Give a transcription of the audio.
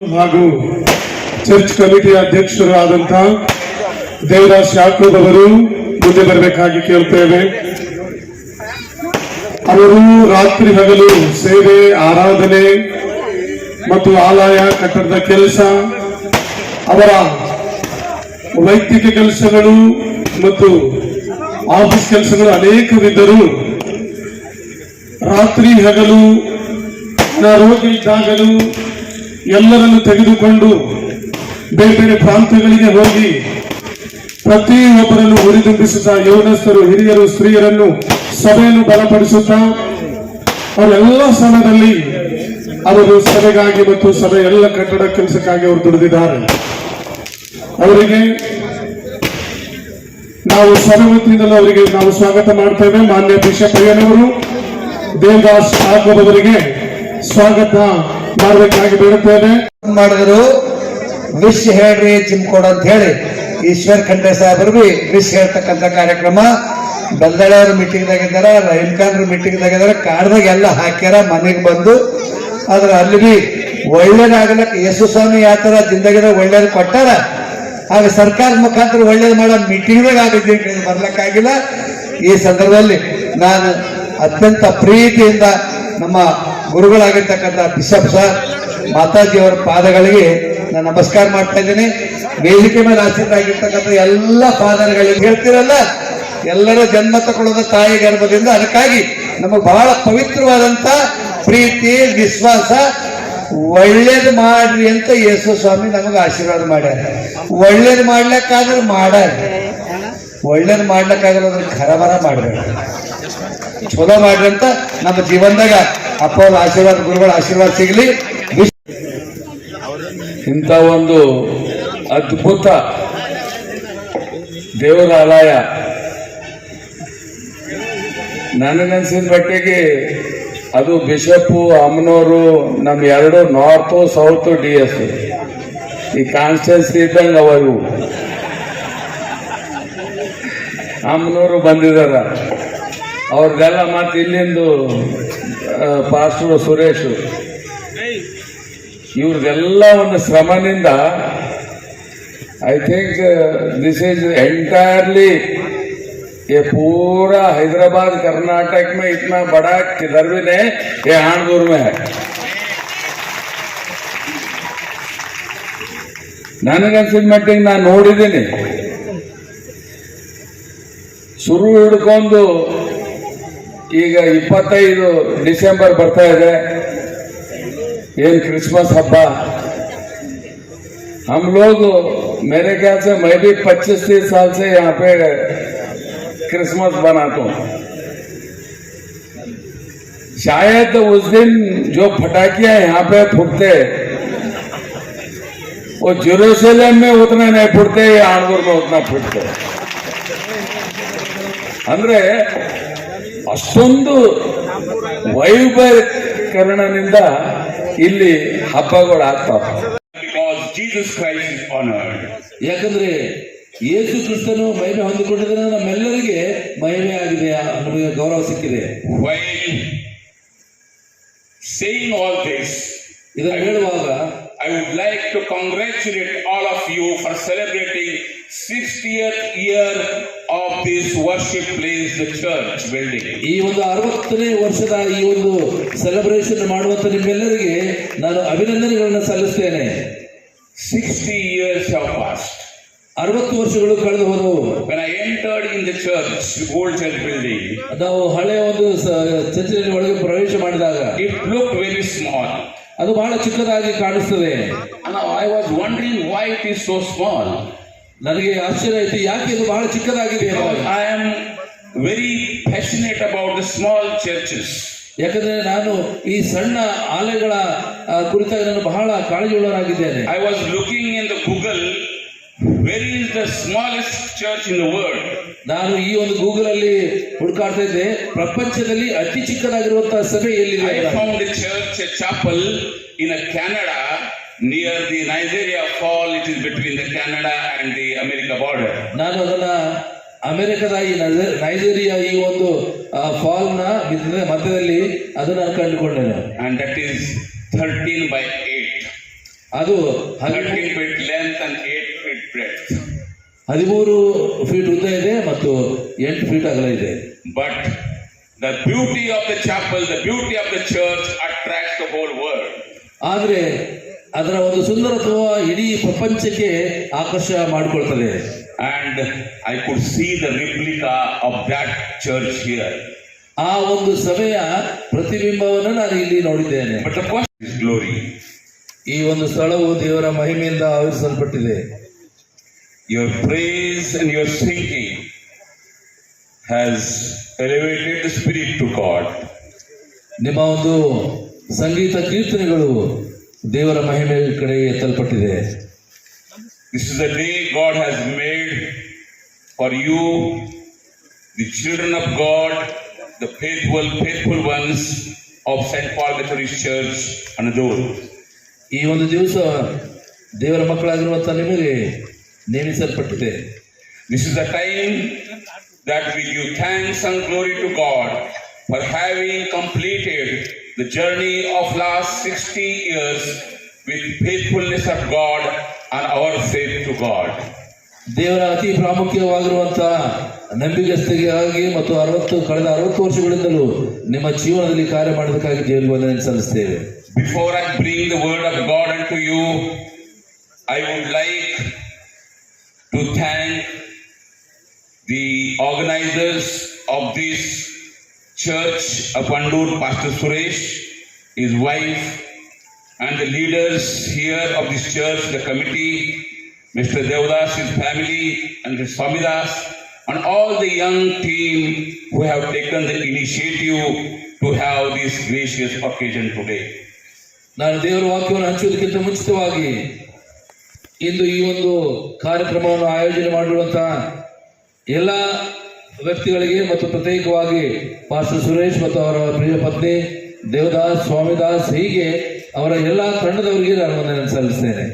ಹಾಗೂ church committee ಅಧ್ಯಕ್ಷರು ಆದಂತಹ ದೇವರಾಜ್ ಯಾಕೂಬ್ ಅವರು ಮುಂದೆ ಬರಬೇಕಾಗಿ ಕೇಳ್ತೇವೆ. ಅವರು ರಾತ್ರಿ ಹಗಲು ಸೇವೆ, ಆರಾಧನೆ ಮತ್ತು ಆಲಯ ಕಟ್ಟಡದ ಕೆಲಸ, ಅವರ ವೈಯಕ್ತಿಕ ಕೆಲಸಗಳು ಮತ್ತು ಆಫೀಸ್ ಕೆಲಸಗಳು ಅನೇಕವಿದ್ದರೂ ರಾತ್ರಿ ಹಗಲು ಅನಾರೋಗ್ಯ ಇದ್ದಾಗಲೂ ಎಲ್ಲರನ್ನು ತೆಗೆದುಕೊಂಡು ಬೇರೆ ಬೇರೆ ಪ್ರಾಂತ್ಯಗಳಿಗೆ ಹೋಗಿ ಪ್ರತಿಯೊಬ್ಬರನ್ನು ಹುರಿದುಂಬಿಸುತ್ತಾ ಯೌನಸ್ಥರು ಹಿರಿಯರು, ಸ್ತ್ರೀಯರನ್ನು ಸಭೆಯನ್ನು ಬಲಪಡಿಸುತ್ತಾ ಅವರೆಲ್ಲ ಸಮಯದಲ್ಲಿ ಅವರು ಸಭೆಗಾಗಿ ಮತ್ತು ಸಭೆ ಎಲ್ಲ ಕಟ್ಟಡ ಕೆಲಸಕ್ಕಾಗಿ ಅವರು ದುಡಿದಿದ್ದಾರೆ. ಅವರಿಗೆ ನಾವು ಸಭೆ ವತಿಯಿಂದಲೂ ಅವರಿಗೆ ನಾವು ಸ್ವಾಗತ ಮಾಡ್ತೇವೆ. ಮಾನ್ಯ ಬಿಷಪ್ ಅಯ್ಯನವರು ದೇವದಾಸ್ ಠಾಕೂರ್ ಸ್ವಾಗತ. ಮಾಡಬೇಕಾಗಿ ಬೇಡುತ್ತೇನೆ. ಮಾಡಿದ್ರು ವಿಶ್ ಹೇಳ್ರಿ ಚಿಮ್ಕೋಡ್ ಅಂತ ಹೇಳಿ. ಈಶ್ವರ್ ಖಂಡ್ರೆ ಸಾಹೇಬರು ಬಿ ವಿಶ್ ಹೇಳ್ತಕ್ಕಂಥ ಕಾರ್ಯಕ್ರಮ. ಬೆಲ್ದಳೆಯವ್ರ ಮೀಟಿಂಗ್ ಮೀಟಿಂಗ್ದಾಗಿದ್ದಾರ ರಹೀಮ್ ಖಾನ್ ಮೀಟಿಂಗ್ ದಾಗಿದ್ದಾರ ಕಾಡ್ದಾಗ ಎಲ್ಲ ಹಾಕ್ಯಾರ, ಮನೆಗೆ ಬಂದು. ಆದ್ರೆ ಅಲ್ಲಿ ಬಿ ಒಳ್ಳೇದಾಗಲಕ್ಕ ಯೇಸು ಸ್ವಾಮಿ ಯಾವ ಥರ ಜಿಂದಗಿದಾಗ ಒಳ್ಳೇದು ಕೊಟ್ಟಾರ. ಆಗ ಸರ್ಕಾರ ಮುಖಾಂತರ ಒಳ್ಳೇದು ಮಾಡೋ ಮೀಟಿಂಗ್ದಾಗ ಆಗಿದ್ದೀನಿ ಬರ್ಲಕ್ಕಾಗಿಲ್ಲ ಈ ಸಂದರ್ಭದಲ್ಲಿ ನಾನು ಅತ್ಯಂತ ಪ್ರೀತಿಯಿಂದ ನಮ್ಮ ಗುರುಗಳಾಗಿರ್ತಕ್ಕಂಥ ಬಿಷಪ್ ಸರ್ ಮಾತಾಜಿಯವರ ಪಾದಗಳಿಗೆ ನಾನು ನಮಸ್ಕಾರ ಮಾಡ್ತಾ ಇದ್ದೀನಿ. ವೇದಿಕೆ ಮೇಲೆ ಆಸೀನರಾಗಿರ್ತಕ್ಕಂಥ ಎಲ್ಲ ಪಾದಗಳಿಗೆ ಹೇಳ್ತಿರಲ್ಲ, ಎಲ್ಲರ ಜನ್ಮ ತಗೊಳ್ಳೋದ ತಾಯಿ ಗರ್ಭದಿಂದ. ಅದಕ್ಕಾಗಿ ನಮಗೆ ಬಹಳ ಪವಿತ್ರವಾದಂತ ಪ್ರೀತಿ, ವಿಶ್ವಾಸ, ಒಳ್ಳೇದು ಮಾಡ್ರಿ ಅಂತ ಯೇಸು ಸ್ವಾಮಿ ನಮಗೆ ಆಶೀರ್ವಾದ ಮಾಡ್ಯಾರ. ಒಳ್ಳೇದು ಮಾಡ್ಲಿಕ್ಕಾದ್ರೆ ಮಾಡ್ಯಾರ ಒಳ್ಳೇದು ಮಾಡ್ಲಿಕ್ಕಾಗಲ್ಲ ಅದನ್ನ ಖರಬರ ಮಾಡ್ಬೇಡ. ಚಲೋ ಮಾಡ್ರಿ ಅಂತ ನಮ್ಮ ಜೀವನದಾಗ ಅಪ್ಪ ಆಶೀರ್ವಾದ, ಗುರುಗಳ ಆಶೀರ್ವಾದ ಸಿಗಲಿ. ಇಂಥ ಒಂದು ಅದ್ಭುತ ದೇವರ ಆಲಯ. ನನಗನ್ಸಿದ ಬಟ್ಟೆಗೆ ಅದು ಬಿಷಪ್ ಅಮ್ಮನವರು, ನಮ್ಮ ಎರಡು ನಾರ್ತು, ಸೌತ್ ಡಿ ಎಸ್. ಈ ಕಾನ್ಸ್ಟೆನ್ಸಿ ಇದ್ದಂಗೆ ಅವ. ಇವು ಅಮ್ಮನವರು ಬಂದಿದಾರ ಅವ್ರದ್ದೆಲ್ಲ ಮತ್ತೆ ಇಲ್ಲಿಂದು ಪಾಸ್ಟರ್ ಸುರೇಶ್ ಇವ್ರದೆಲ್ಲ ಒಂದು ಶ್ರಮನಿಂದ I think this is entirely ये पूरा हैदराबाद कर्नाटक में इतना बड़ा किधर भी नहीं ये हाणदूर में है ನನಗನ್ಸಿದ ಮಟ್ಟಿಗೆ ನಾನು ನೋಡಿದ್ದೀನಿ ಶುರು ಹಿಡ್ಕೊಂಡು इपत डिसेबर ಡಿಸೆಂಬರ್ है क्रिसमस ಏನು हम लोग मेरे ख्याल से मैं भी 25 तीस साल से यहाँ पे क्रिसमस बनाता हूँ शायद उस दिन जो फटाकिया यहाँ पे फूटते वो जेरूसलम में उतने नहीं फूटते आनपुर में उतना फूटते अंदर ಅಷ್ಟೊಂದು ವೈಭವೀಕರಣದಿಂದ ಇಲ್ಲಿ ಹಬ್ಬಗಳು ಆಗ್ತಾವ. ಯಾಕಂದ್ರೆ ಯೇಸು ಕ್ರಿಸ್ತನು ಮಹಿಮೆ ಹೊಂದಿಕೊಂಡಿದ್ರೆ ನಮ್ಮೆಲ್ಲರಿಗೆ ಮಹಿಮೆ ಆಗಿದೆ ನಮಗೆ ಗೌರವ ಸಿಕ್ಕಿದೆ ಆಲ್ ಇದನ್ನು ಹೇಳುವಾಗ I would like to congratulate all of you for celebrating 60th year of this worship place, the church building. ಈ ಒಂದು ಅರವತ್ತನೇ ವರ್ಷದ ಈ ಒಂದು ಸೆಲೆಬ್ರೇಷನ್ ಮಾಡುವಂತ ನಿಮ್ಮೆಲ್ಲರಿಗೆ ನಾನು ಅಭಿನಂದನೆಗಳನ್ನು ಸಲ್ಲಿಸ್ತೇನೆ. ಸಿಕ್ಸ್ಟಿ ಇಯರ್ಸ್ ಆಫ್ ಪಾಸ್ಟ್ ಅರವತ್ತು ವರ್ಷಗಳು ಕಳೆದು ಹೋದವು. When I entered in the church gold church building ನಾವು ಹಳೆಯ ಒಂದು ಚರ್ಚ್ ಒಳಗೆ ಪ್ರವೇಶ ಮಾಡಿದಾಗ ಇಟ್ ಲುಕ್ ವೆರಿ ಸ್ಮಾಲ್ ಅದು ಬಹಳ ಚಿಕ್ಕದಾಗಿ ಕಾಣಿಸ್ತದೆ. I was wondering why it is so small ನನಗೆ ಆಶ್ಚರ್ಯ ಆಯ್ತು ಯಾಕೆ ಇದು ಬಹಳ ಚಿಕ್ಕದಾಗಿದೆ? I am very passionate about the small churches ಯಾಕಂದ್ರೆ ನಾನು ಈ ಸಣ್ಣ ಆಲೆಗಳ ಕುರಿತಾಗಿ ನಾನು ಬಹಳ ಕಾಳಜಿಯುಳ್ಳೇನೆ I was looking in the Google very is the smallest church in the world ನಾನು ಈ ಒಂದು ಗೂಗಲ್ ಅಲ್ಲಿ ಹುಡುಕಾಡ್ತಾ ಇದ್ದೆ. ಪ್ರಪಂಚದಲ್ಲಿ ಅತಿ ಚಿಕ್ಕದಾಗಿರುವಂತಹ ಸಭೆ ಎಲ್ಲಿದೆ found church chapel in Canada near the Niagara fall it is between the Canada and the America border ನಾನು ಅದನ್ನ ಅಮೆರಿಕದ ಈ ನೈಜೀರಿಯಾ ಈ ಒಂದು ಫಾಲ್ನ ಮಧ್ಯದಲ್ಲಿ ಅದನ್ನ ಕಂಡುಕೊಂಡೆ and that is thirteen by ಅದು ಹದಿಮೂರು ಫೀಟ್ ಉದ್ದ ಇದೆ ಮತ್ತು ಎಂಟು ಫೀಟ್ ಅಗಲ ಇದೆ. But the beauty of the chapel the beauty of the church attract the whole world ಆದರೆ ಅದರ ಒಂದು ಸುಂದರತ್ವ ಇಡೀ ಪ್ರಪಂಚಕ್ಕೆ ಆಕರ್ಷ ಮಾಡಿಕೊಳ್ತದೆ. And I could see the replica of that church here ಆ ಒಂದು ಸಭೆಯ ಪ್ರತಿಬಿಂಬವನ್ನು ನಾನು ಇಲ್ಲಿ ನೋಡಿದ್ದೇನೆ. ಬಟ್ ಗ್ಲೋರಿ ಈ ಒಂದು ಸ್ಥಳವು ದೇವರ ಮಹಿಮೆಯಿಂದ ಆವರಿಸಲ್ಪಟ್ಟಿದೆ Your praise and your singing has elevated the spirit to God. ನಿಮ್ಮ ಒಂದು ಸಂಗೀತ ಕೀರ್ತನೆಗಳು ದೇವರ ಮಹಿಮೆ ಕಡೆಗೆ ಎತ್ತಲ್ಪಟ್ಟಿದೆ This is the day God has made for you, the children of God, the faithful, faithful ones of saint Paul Methodist Church, Anadolu. ಈ ಒಂದು ದಿವಸ ದೇವರ ಮಕ್ಕಳಾಗಿರುವಂತ ನಿಮಗೆ ನೇಮಿಸಲ್ಪಟ್ಟಿದೆ this is the time that we give thanks and glory to God for having completed the journey of last 60 years with faithfulness of God and our faith to God. ದೇವರ ಅತಿ ಪ್ರಾಮುಖ್ಯವಾಗಿರುವಂತಹ ನಂಬಿಗಸ್ತಿಗಾಗಿ ಮತ್ತು ಅರವತ್ತು, ಕಳೆದ ಅರವತ್ತು ವರ್ಷಗಳಿಂದಲೂ ನಿಮ್ಮ ಜೀವನದಲ್ಲಿ ಕಾರ್ಯ ಮಾಡೋದಕ್ಕಾಗಿ ದೇವರಿಗೆ ವಂದನೆ ಸಲ್ಲಿಸ್ತೇವೆ Before I bring the word of God unto you, I would like to thank the organizers of this church of Pandur, Pastor Suresh, his wife, and the leaders here of this church, the committee, Mr. Devdas, his family, and the Swamidas, and all the young team who have taken the initiative to have this gracious occasion today. ನಾನು ದೇವರ ವಾಕ್ಯವನ್ನು ಹಂಚುವುದಕ್ಕಿಂತ ಮುಂಚಿತವಾಗಿ ಇಂದು ಈ ಒಂದು ಕಾರ್ಯಕ್ರಮವನ್ನು ಆಯೋಜನೆ ಮಾಡಿರುವಂತಹ ಎಲ್ಲ ವ್ಯಕ್ತಿಗಳಿಗೆ ಮತ್ತು ಪ್ರತ್ಯೇಕವಾಗಿ ಪಾಸ್ಟರ್ ಸುರೇಶ್ ಮತ್ತು ಅವರ ಪ್ರಿಯ ಪತ್ನಿ ದೇವದಾಸ್, ಸ್ವಾಮಿದಾಸ್ ಹೀಗೆ ಅವರ ಎಲ್ಲ ತಂಡದವರಿಗೆ ನಾನು ವಂದನೆ ಸಲ್ಲಿಸ್ತೇನೆ.